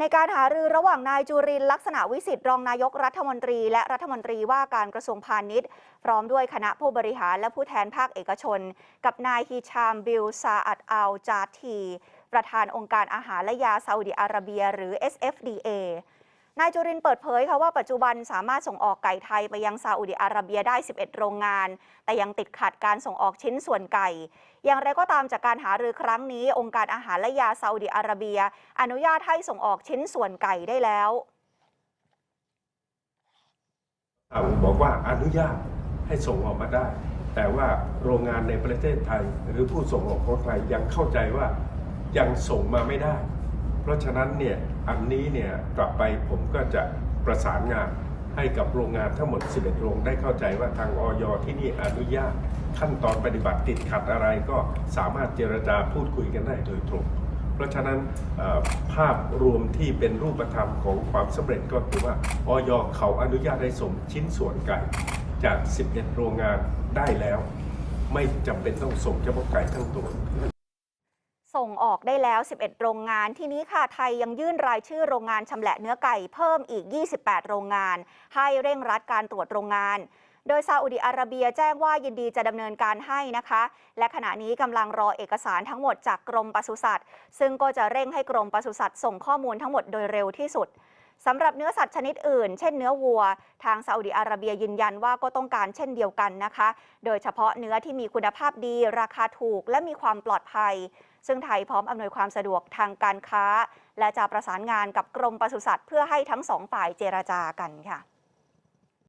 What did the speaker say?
ในการหารือระหว่างนายจุรินลักษณะวิสิทธิ์รองนายกรัฐมนตรี และรัฐมนตรีว่าการกระทรวงพาณิชย์ พร้อมด้วยคณะผู้บริหารและผู้แทนภาคเอกชน กับนายฮิชามบิลซาอัดอัลจาที ประธานองค์การอาหารและยาซาอุดิอาระเบีย หรือ SFDA นายจุรินเปิดเผยค่ะว่าปัจจุบันสามารถส่งออกไก่ไทยไปยังซาอุดิอาระเบียได้ 11 โรงงาน แต่ยังติดขัดการส่งออกชิ้นส่วนไก่ อย่างไรก็ตามจากการหารือครั้งนี้ องค์การอาหารและยาซาอุดิอาระเบีย อนุญาตให้ส่งออกชิ้นส่วนไก่ได้แล้วาบอกว่าอนุญาตให้ส่งออกมาได้ แต่ว่าโรงงานในประเทศไทย หรือผู้ส่งออกของไทยยังเข้าใจว่ายังส่งมาไม่ได้ เพราะฉะนั้นเนี่ยอันนี้เนี่ยกลับไปผมก็จะประสานงานให้กับโรงงานทั้งหมด 11 โรงได้เข้าใจว่าทางออยที่นี่อนุญาตขั้นตอนปฏิบัติติดขัดอะไรก็สามารถเจรจาพูดคุยกันได้โดยตรง เพราะฉะนั้นภาพรวมที่เป็นรูปธรรมของความสำเร็จก็คือว่าออยเขาอนุญาตให้ส่งชิ้นส่วนไก่จาก 11 โรงงานได้แล้ว ไม่จำเป็นต้องส่งเฉพาะไก่ทั้งตัว ส่งออกได้แล้ว 11 โรงงาน ที่นี้ค่ะไทยยังยื่นรายชื่อโรงงานชำแหละเนื้อไก่เพิ่มอีก 28 โรงงาน ให้เร่งรัดการตรวจโรงงาน โดยซาอุดิอาระเบียแจ้งว่ายินดีจะดำเนินการให้นะคะ และขณะนี้กำลังรอเอกสารทั้งหมดจากกรมปศุสัตว์ ซึ่งก็จะเร่งให้กรมปศุสัตว์ส่งข้อมูลทั้งหมดโดยเร็วที่สุด สำหรับเนื้อสัตว์ชนิดอื่น เช่นเนื้อวัว ทางซาอุดิอาระเบียยืนยันว่าก็ต้องการเช่นเดียวกันนะคะ โดยเฉพาะเนื้อที่มีคุณภาพดี ราคาถูก และมีความปลอดภัย ซึ่งไทยพร้อมอำนวยความสะดวกทางการค้า และจะประสานงานกับกรมปศุสัตว์เพื่อให้ทั้งสองฝ่ายเจราจากันค่ะ